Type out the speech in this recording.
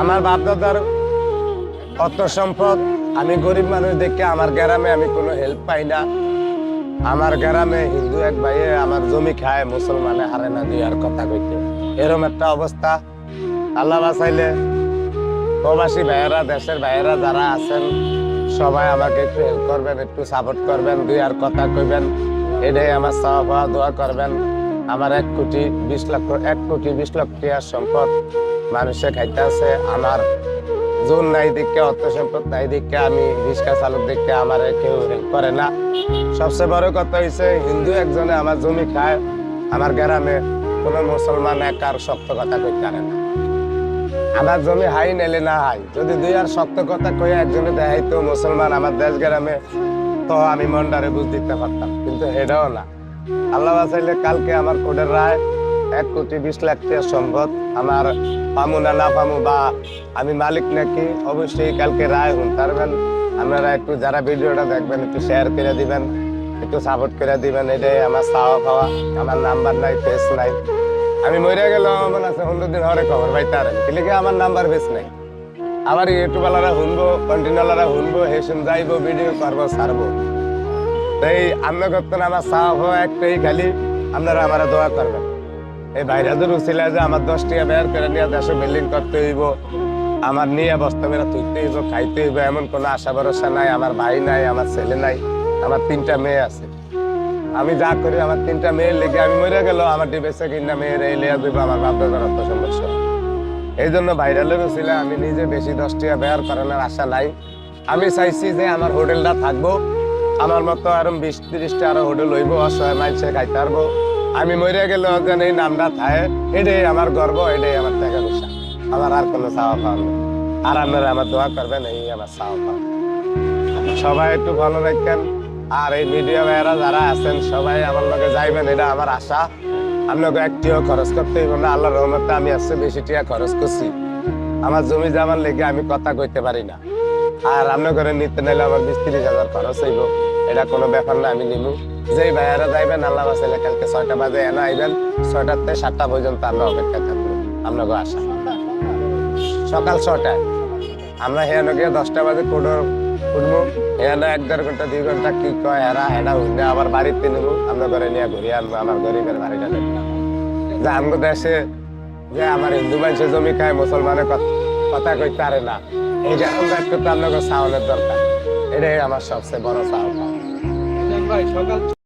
আমার বাপ দাদার অর্থ সম্পদ, আমি গরিব মানুষ দেখে আমার গ্রামে আমি কোনো হেল্প পাই না। আমার গ্রামে হিন্দু এক ভাইয়ে আমার জমি খায়, মুসলমানে হারে না দিয়ে আর কথা কইতে। এরম একটা অবস্থা। আল্লাহ বাঁচাইলে প্রবাসী ভাইয়েরা, দেশের ভাইয়েরা যারা আছেন, সবাই আমাকে একটু হেল্প করবেন, একটু সাপোর্ট করবেন, দুই আর কথা কইবেন। এটাই আমার পাওয়া, দোয়া করবেন। আমার এক কোটি বিশ লক্ষ, এক কোটি বিশ লক্ষ সম্পদ মানুষে খাইতে আছে। আমার জোন নাই দিকে অর্থ সম্পদ নাই দিকে আমি রিক্সা চালক দেখে আমার কেউ হেল্প করে না। সবচেয়ে বড় কথা হয়েছে হিন্দু একজনে আমার জমি খায়, আমার গ্রামে কোনো মুসলমান এক আর শক্ত কথা কইতে পারে না। আমার জমি হাই নেলে না হাই, যদি দুই আর শক্ত কথা কয়ে একজনে দেখাইতো মুসলমান আমার দেশ গ্রামে, তো আমি মন্ডারে বুঝ দিতে পারতাম, কিন্তু হেডাও না। আল্লাহ বাঁচাইলে কালকে আমার কোর্টের রায়। এক কোটি বিশ লাখ টাকা সম্পদ আমার পামু না না পামু বা আমি মালিক নাকি, অবশ্যই কালকে রায় হুন পারবেন। আপনারা একটু যারা ভিডিওটা দেখবেন, একটু শেয়ার করে দিবেন, একটু সাপোর্ট করে দিবেন, এটাই আমার চাওয়া পাওয়া। আমার নাম্বার নাই ফেস নাই। আমি মরে গেলাম আমার আছে পনেরো দিন হরে খবর পাই তার কিন্তু আমার নাম্বার ফেস নাই? আবার ইউটিউবালারা শুনব কন্টিনিউলারা শুনব হেসুন যাইবো ভিডিও করব, ছাড়বো। তাই আমরা করতেন আমার পাওয়া একটাই খালি। আপনারা আমার দোয়া করবেন। এই ভাইরাজের উচিলা যে আমার দশ টাকা বের করে নিয়ে দেশে বিল্ডিং করতে হইব। আমার নিয়ে বস্তা মেরা তুইতে হইব, খাইতে হইব, এমন কোনো আশা ভরসা নাই। আমার ভাই নাই, আমার ছেলে নাই, আমার তিনটা মেয়ে আছে। আমি যা করি, আমার তিনটা মেয়ের লেগে আমি মরে গেল আমার ডিবেসে কিনা মেয়ের এই লেয়া দিব, আমার বাপ দাদার অর্থ সমস্যা এই জন্য ভাইরালের উচিলা আমি নিজে বেশি দশ টাকা বের করানোর আশা নাই। আমি চাইছি যে আমার হোটেলটা থাকব। আমার মতো আরও বিশ ত্রিশটা আরও হোটেল হইব অসহায় মানুষে খাইতে পারব। আমি মরে গেলে যেন এই নামটা থাকে, এটাই আমার গর্ব, এটাই আমার টাকা পয়সা। আমার আর কোনো চাওয়া পাওয়া নেই। আর আপনারা আমার দোয়া করবেন, এই আমার চাওয়া পাওয়া। সবাই একটু ভালো রাখবেন আর এই মিডিয়া ভাইয়েরা যারা আছেন, সবাই আমার লগে যাইবেন, এটা আমার আশা। আপনাকে একটিও খরচ করতে হইব আল্লাহ রহমতে আমি আসছে বেশি টিয়া খরচ করছি। আমার জমি জামার লেগে আমি কথা কইতে পারি না। আর আপনার করে নিতে নিলে আমার বিশ তিরিশ হাজার খরচ হইব। এটা কোনো ব্যাপার না, আমি নিবো যেই ভাইয়ারা যাইবেন, আল্লাহ বাসাইলে কালকে ছয়টা বাজে, এনে আইবেন। ছয়টার থেকে সাতটা পর্যন্ত আমরা অপেক্ষা থাকব। আপনাকে আশা সকাল ছটায়। আমরা হেয়ানো গিয়ে দশটা বাজে কোডো উঠবো। হেয়ানো এক দেড় ঘণ্টা, দুই ঘণ্টা কি কয় হেরা হেডা উঠলে আবার বাড়িতে নেব আমরা ঘরে নিয়ে ঘুরিয়ে আনব আমার গরিবের বাড়িটা যে আমগো দেশে, যে আমার হিন্দু মানুষের জমি খায়, মুসলমানের কথা- কইতে পারে না। এই যে আমরা একটু তার সাউনের দরকার। এটাই আমার সবচেয়ে বড় চাওয়া ভাই সকাল